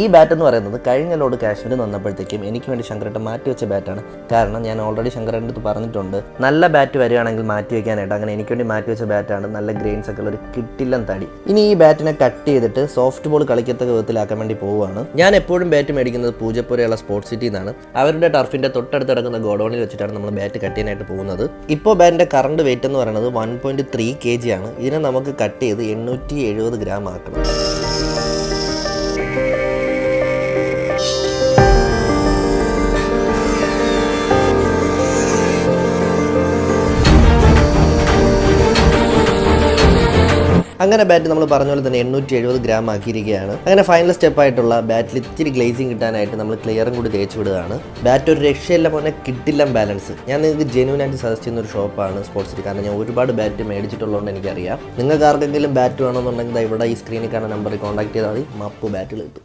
ഈ ബാറ്റ് എന്ന് പറയുന്നത് കഴിഞ്ഞ ലോഡ് കാശ്മീർ വന്നപ്പോഴത്തേക്കും എനിക്ക് വേണ്ടി ശങ്കരട്ടൻ മാറ്റി വെച്ച ബാറ്റാണ് കാരണം ഞാൻ ഓൾറെഡി ശങ്കരന്റെ അടുത്ത് പറഞ്ഞിട്ടുണ്ട് നല്ല ബാറ്റ് വരികയാണെങ്കിൽ മാറ്റി വെക്കാനായിട്ട്. അങ്ങനെ എനിക്ക് വേണ്ടി മാറ്റി വെച്ച ബാറ്റാണ് നല്ല ഗ്രെയിൻസ് ഒക്കെ ഉള്ള ഒരു കിട്ടില്ലൻ തടി. ഇനി ഈ ബാറ്റിനെ കട്ട് ചെയ്തിട്ട് സോഫ്റ്റ് ബോൾ കളിക്കത്തക്ക വിധത്തിലാക്കാൻ വേണ്ടി പോവുകയാണ്. ഞാൻ എപ്പോഴും ബാറ്റ് മേടിക്കുന്നത് പൂജപ്പുരയുള്ള സ്പോർട്സ് സിറ്റിയിൽ നിന്നാണ് അവരുടെ ടർഫിന്റെ തൊട്ടടുത്ത് കിടക്കുന്ന ഗോഡൗണിൽ വെച്ചിട്ടാണ് നമ്മൾ ബാറ്റ് കട്ട് ചെയ്യാനായിട്ട് പോകുന്നത്. ഇപ്പോൾ ബാറ്റിന്റെ കറണ്ട് വെയിറ്റ് എന്ന് പറയുന്നത് one point three K G ആണ്. ഇതിനെ നമുക്ക് കട്ട് ചെയ്ത് എണ്ണൂറ്റി എഴുപത് ഗ്രാം ആക്കണം. അങ്ങനെ ബാറ്റ് നമ്മൾ പറഞ്ഞ പോലെ തന്നെ എണ്ണൂറ്റി എഴുപത് ഗ്രാം ആക്കിയിരിക്കുകയാണ്. അങ്ങനെ ഫൈനൽ സ്റ്റെപ്പ് ആയിട്ടുള്ള ബാറ്റിൽ ഇത്തിരി ഗ്ലേസിങ് കിട്ടാനായിട്ട് നമ്മൾ ക്ലിയറും കൂടി തേച്ച് വിടുകയാണ്. ബാറ്റ് ഒരു രക്ഷയില്ല പോലെ കിട്ടില്ല ബാലൻസ് ഞാൻ നിങ്ങൾക്ക് ജെന്യൂൻ ആയിട്ട് സജസ്റ്റ് ചെയ്യുന്ന ഒരു ഷോപ്പാണ് സ്പോർട്സ് സിറ്റി കാരണം ഞാൻ ഒരുപാട് ബാറ്റ് മേടിച്ചിട്ടുള്ളതുകൊണ്ട് എനിക്കറിയാം. നിങ്ങൾക്ക് ആർക്കെങ്കിലും ബാറ്റ് വേണമെന്നുണ്ടെങ്കിൽ ഇവിടെ ഈ സ്ക്രീനിൽ കാണുന്ന നമ്പറിൽ കോൺടാക്ട് ചെയ്താൽ മതി. മപ്പ് ബാറ്റിൽ കിട്ടും.